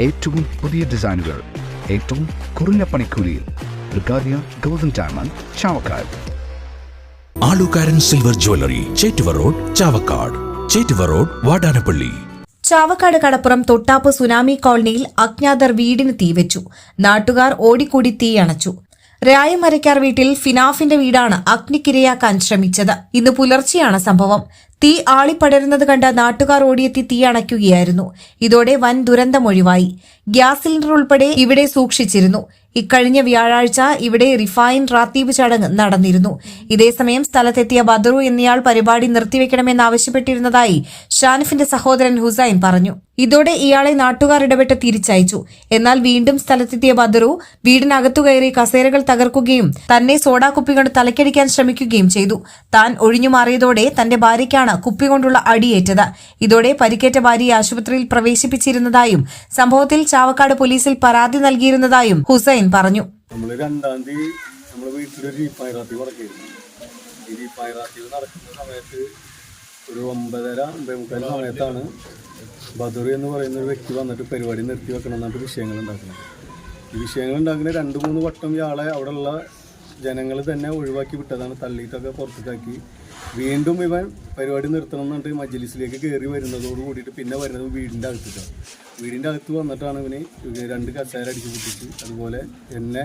ഏറ്റവും പുതിയ ഡിസൈനുകൾ ഏറ്റവും കുറഞ്ഞ പണിക്കൂലിയിൽ ബ്രിഗാദിയ golden diamond Chavakkad. Alukaran silver jewellery Chettuva road Chavakkad. Chettuva road Vadanappally. Chavakkad Kadappuram Thottappu tsunami കോളനിയിൽ അജ്ഞാതർ വീടിന് തീവച്ചു. നാട്ടുകാർ ഓടിക്കൂടി തീയണച്ചു. രായമരക്കാർ വീട്ടിൽ ഫിനാഫിന്റെ വീടാണ് അഗ്നിക്കിരയാക്കാൻ ശ്രമിച്ചത്. ഇന്ന് പുലർച്ചെയാണ് സംഭവം. തീ ആളിപ്പടരുന്നത് കണ്ട നാട്ടുകാർ ഓടിയെത്തി തീ അണയ്ക്കുകയായിരുന്നു. ഇതോടെ വൻ ദുരന്തമൊഴിവായി ഗ്യാസ് സിലിണ്ടർ ഉൾപ്പെടെ ഇവിടെ സൂക്ഷിച്ചിരുന്നു. ഇക്കഴിഞ്ഞ വ്യാഴാഴ്ച ഇവിടെ റിഫൈൻ റാത്തീബ് ചടങ്ങ് നടന്നിരുന്നു. ഇതേസമയം സ്ഥലത്തെത്തിയ ബദറു എന്നയാൾ പരിപാടി നിർത്തിവെക്കണമെന്നാവശ്യപ്പെട്ടിരുന്നതായി ഷാനിഫിന്റെ സഹോദരൻ ഹുസൈൻ പറഞ്ഞു. ഇതോടെ ഇയാളെ നാട്ടുകാർ ഇടപെട്ട് തിരിച്ചയച്ചു. എന്നാൽ വീണ്ടും സ്ഥലത്തെത്തിയ ബദറു വീടിനകത്തു കയറി കസേരകൾ തകർക്കുകയും തന്നെ സോഡാ കുപ്പികൊണ്ട് തലക്കടിക്കാൻ ശ്രമിക്കുകയും ചെയ്തു. താൻ ഒഴിഞ്ഞു മാറിയതോടെ തന്റെ ഭാര്യയ്ക്കാണ് കുപ്പി കൊണ്ടുള്ള അടിയേറ്റത്. ഇതോടെ പരിക്കേറ്റ ഭാര്യയെ ആശുപത്രിയിൽ പ്രവേശിപ്പിച്ചിരുന്നതായും സംഭവത്തിൽ ചാവക്കാട് പോലീസിൽ പരാതി നൽകിയിരുന്നതായും ഹുസൈൻ പറഞ്ഞു. നമ്മൾ രണ്ടാം തീയതി നമ്മൾ വീട്ടിലൊരു റീപ്പായറാത്തി നടക്കായിരുന്നു ഈ നടക്കുന്ന സമയത്ത് ഒരു ഒമ്പതര ഒമ്പത് മുക്കാൽ സമയത്താണ് ബദറി എന്ന് പറയുന്ന ഒരു വ്യക്തി വന്നിട്ട് പരിപാടി നിർത്തി വെക്കണം എന്നിട്ട് വിഷയങ്ങൾ ഉണ്ടാക്കുന്നത്. ഈ വിഷയങ്ങൾ ഉണ്ടാക്കുന്ന രണ്ട് മൂന്ന് വട്ടം ഇയാളെ അവിടെയുള്ള ജനങ്ങൾ തന്നെ ഒഴിവാക്കി വിട്ടതാണ് തള്ളിയിട്ടൊക്കെ പുറത്തേക്കാക്കി. വീണ്ടും ഇവൻ പരിപാടി നിർത്തണം എന്നിട്ട് മജ്ലിസിലേക്ക് കയറി വരുന്നതോട് കൂടിയിട്ട് പിന്നെ വരുന്നത് വീടിന്റെ അകത്തേക്കാണ് വീടിന്റെ അകത്ത് വന്നിട്ടാണ് ഇവന് രണ്ട് കസേര അടിച്ച് പൊട്ടിച്ച് അതുപോലെ എന്നെ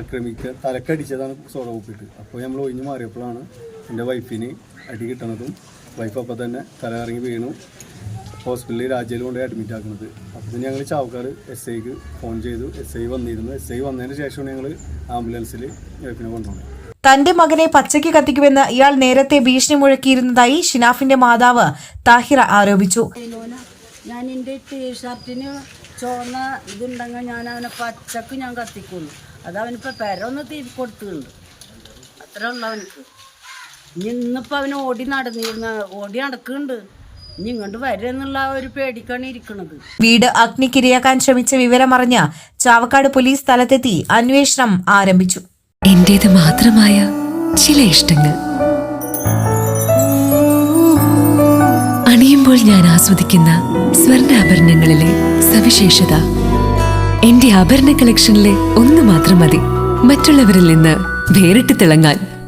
ആക്രമിക്കുക തലക്കടിച്ചതാണ് സോഡ ഉപ്പിട്ട് അപ്പോൾ നമ്മൾ ഒഴിഞ്ഞു മാറിയപ്പോഴാണ് എന്റെ വൈഫിന് അടി കിട്ടണതും വൈഫ് അപ്പം തന്നെ തല ഇറങ്ങി വീണു. ഹോസ്പിറ്റലിൽ രാജ്യയിൽ കൊണ്ടുപോയി അഡ്മിറ്റ് ആക്കുന്നത് അപ്പോൾ ഞങ്ങൾ ചാവക്കാട് എസ് ഐക്ക് ഫോൺ ചെയ്തു. എസ് ഐ വന്നിരുന്നു. എസ് ഐ വന്നതിന് ശേഷമാണ് ഞങ്ങൾ ആംബുലൻസിൽ വൈഫിനെ കൊണ്ടുപോകുന്നത് തന്റെ മകനെ പച്ചയ്ക്ക് കത്തിക്കുമെന്ന് ഇയാൾ നേരത്തെ ഭീഷണി മുഴക്കിയിരുന്നതായി ഷിനാഫിന്റെ മാതാവ് താഹിറ ആരോപിച്ചു. ഞാൻ എന്റെ ടീഷർട്ടിന് ചുവന്ന ഇതുണ്ടെങ്കിൽ ഞാൻ അവനെ പച്ചക്ക് ഞാൻ കത്തിക്കുള്ളൂ അത് അവനിപ്പോൾ പെരൊന്ന് തീ കൊടുത്തിട്ടുണ്ട്. അത്ര ഉള്ള അവനക്ക് നിന്നിപ്പോ ഇന്നിപ്പോൾ അവന് ഓടി നടന്നിരുന്ന ഓടി നടക്കുന്നുണ്ട്. ഇനി ഇങ്ങോട്ട് ഒരു പേടിക്കാണ് വീട് അഗ്നിക്കിരയാക്കാൻ ശ്രമിച്ച വിവരമറിഞ്ഞ ചാവക്കാട് പോലീസ് സ്ഥലത്തെത്തി അന്വേഷണം ആരംഭിച്ചു. എന്റേത് മാത്രമായ ചില ഇഷ്ടങ്ങൾ. അണിയുമ്പോൾ ഞാൻ ആസ്വദിക്കുന്ന സ്വർണാഭരണങ്ങളിലെ സവിശേഷത. എന്റെ ആഭരണ കളക്ഷനിലെ ഒന്ന് മാത്രം മതി. മറ്റുള്ളവരിൽ നിന്ന് വേറിട്ട് തിളങ്ങാൻ.